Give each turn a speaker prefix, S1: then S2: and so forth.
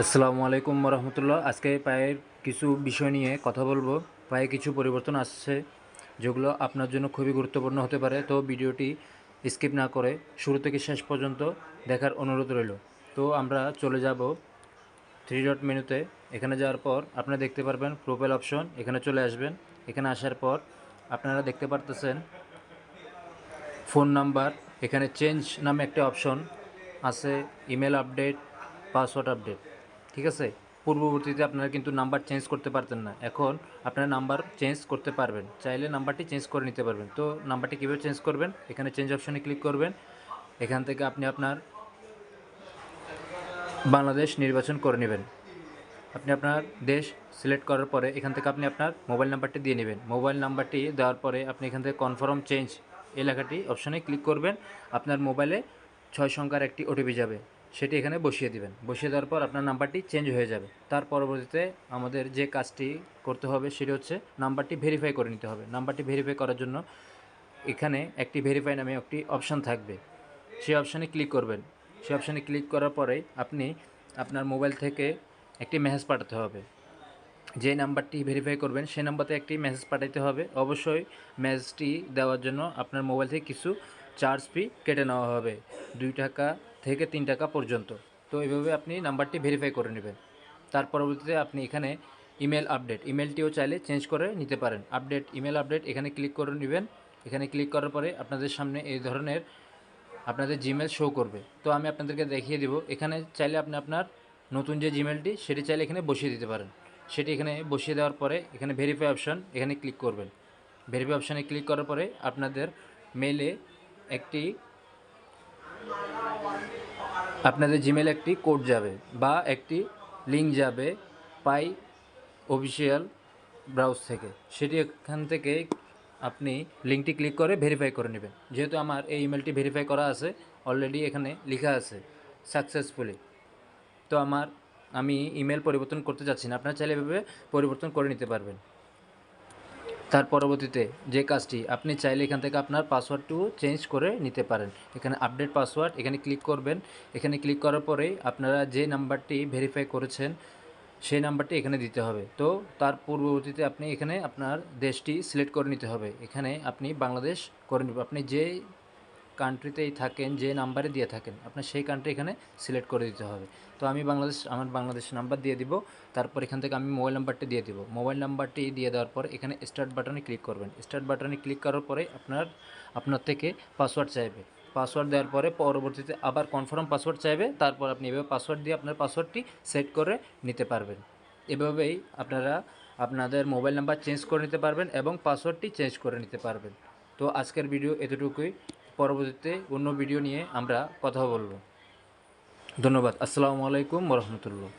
S1: আসসালামু আলাইকুম রহমতুল্লাহ আজকে পায়ের কিছু বিষয় নিয়ে কথা বলব। পায়ে কিছু পরিবর্তন আসছে, যেগুলো আপনার জন্য খুবই গুরুত্বপূর্ণ হতে পারে। তো ভিডিওটি স্কিপ না করে শুরু থেকে শেষ পর্যন্ত দেখার অনুরোধ রইল। তো আমরা চলে যাব থ্রি ডট মেনুতে। এখানে যাওয়ার পর আপনারা দেখতে পারবেন প্রোফাইল অপশন। এখানে চলে আসবেন। এখানে আসার পর আপনারা দেখতে পারতেছেন ফোন নাম্বার। এখানে চেঞ্জ নামে একটা অপশন আছে, ইমেল আপডেট, পাসওয়ার্ড আপডেট। ঠিক আছে? পূর্ববর্তীতে আপনারা কিন্তু নাম্বার চেঞ্জ করতে পারতেন না। এখন আপনারা নাম্বার চেঞ্জ করতে পারবেন। চাইলে নাম্বারটি চেঞ্জ করে নিতে পারবেন। তো নাম্বারটি কীভাবে চেঞ্জ করবেন? এখানে চেঞ্জ অপশানে ক্লিক করবেন। এখান থেকে আপনি আপনার বাংলাদেশ নির্বাচন করে নেবেন। আপনি আপনার দেশ সিলেক্ট করার পরে এখান থেকে আপনি আপনার মোবাইল নাম্বারটি দিয়ে নেবেন। মোবাইল নাম্বারটি দেওয়ার পরে আপনি এখান থেকে কনফার্ম চেঞ্জ এলাকাটি অপশানে ক্লিক করবেন। আপনার মোবাইলে ছয় সংখ্যার একটি ওটিপি যাবে। সেটি এখানে বসিয়ে দিবেন। বসিয়ে দেওয়ার পর আপনার নাম্বারটি চেঞ্জ হয়ে যাবে। তার পরবর্তীতে আমাদের যে কাজটি করতে হবে সেটি হচ্ছে নাম্বারটি ভেরিফাই করে নিতে হবে। নাম্বারটি ভেরিফাই করার জন্য এখানে একটি ভেরিফাই নামে একটি অপশান থাকবে। সেই অপশানে ক্লিক করবেন। সেই অপশানে ক্লিক করার পরে আপনি আপনার মোবাইল থেকে একটি মেসেজ পাঠাতে হবে। যে নাম্বারটি ভেরিফাই করবেন সেই নাম্বারতে একটি মেসেজ পাঠাতে হবে। অবশ্যই মেসেজটি দেওয়ার জন্য আপনার মোবাইল থেকে কিছু চার্জ ফি কেটে নেওয়া হবে। দুই টাকা থেকে তিন টাকা পর্যন্ত। তো এইভাবে আপনি নাম্বারটি ভেরিফাই করে নেবেন। তার পরবর্তীতে আপনি এখানে ইমেল আপডেট ইমেলটিও চাইলে চেঞ্জ করে নিতে পারেন। আপডেট ইমেল আপডেট এখানে ক্লিক করে নেবেন। এখানে ক্লিক করার পরে আপনাদের সামনে এই ধরনের আপনাদের জিমেল শো করবে। তো আমি আপনাদেরকে দেখিয়ে দিব। এখানে চাইলে আপনি আপনার নতুন যে জিমেলটি সেটি চাইলে এখানে বসিয়ে দিতে পারেন। সেটি এখানে বসিয়ে দেওয়ার পরে এখানে ভেরিফাই অপশান এখানে ক্লিক করবেন। ভেরিফাই অপশানে ক্লিক করার পরে আপনাদের মেলে একটি আপনাদের জিমেল একটি কোড যাবে বা একটি লিঙ্ক যাবে পাই অফিসিয়াল ব্রাউজ থেকে। সেটি এখান থেকে আপনি লিঙ্কটি ক্লিক করে ভেরিফাই করে নেবেন। যেহেতু আমার এই ইমেলটি ভেরিফাই করা আছে অলরেডি এখানে লেখা আছে সাকসেসফুলি তো আমার, আমি ইমেল পরিবর্তন করতে যাচ্ছি না। আপনারা চাইলে এভাবে পরিবর্তন করে নিতে পারবেন। তার পরবর্তীতে যে কাজটি আপনি চাইলে এখান থেকে আপনার পাসওয়ার্ডটিও চেঞ্জ করে নিতে পারেন। এখানে আপডেট পাসওয়ার্ড এখানে ক্লিক করবেন। এখানে ক্লিক করার পরেই আপনারা যে নাম্বারটি ভেরিফাই করেছেন, সেই নাম্বারটি এখানে দিতে হবে। তো তার পূর্ববর্তীতে আপনি এখানে আপনার দেশটি সিলেক্ট করে নিতে হবে। এখানে আপনি বাংলাদেশ করে নেবেন আপনি যে কান্ট্রিতেই থাকেন, যে নাম্বারে দিয়ে থাকেন, আপনার সেই কান্ট্রি এখানে সিলেক্ট করে দিতে হবে। তো আমি বাংলাদেশ, আমার বাংলাদেশ নাম্বার দিয়ে দিব, তারপর এখান থেকে আমি মোবাইল নাম্বারটি দিয়ে দিব। মোবাইল নাম্বারটি দিয়ে দেওয়ার পর এখানে স্টার্ট বাটনে ক্লিক করবেন। স্টার্ট বাটনে ক্লিক করার পরে আপনার আপনার থেকে পাসওয়ার্ড চাইবে। পাসওয়ার্ড দেওয়ার পরে পরবর্তীতে আবার কনফার্ম পাসওয়ার্ড চাইবে, তারপর আপনি এভাবে পাসওয়ার্ড দিয়ে আপনার পাসওয়ার্ডটি সেট করে নিতে পারবেন। এভাবেই আপনারা আপনাদের মোবাইল নাম্বার চেঞ্জ করে নিতে পারবেন এবং পাসওয়ার্ডটি চেঞ্জ করে নিতে পারবেন। তো আজকের ভিডিও এতটুকুই। পরবর্তীতে অন্য ভিডিও নিয়ে আমরা কথা বলব। ধন্যবাদ। আসসালামু আলাইকুম রহমতুল্লাহ।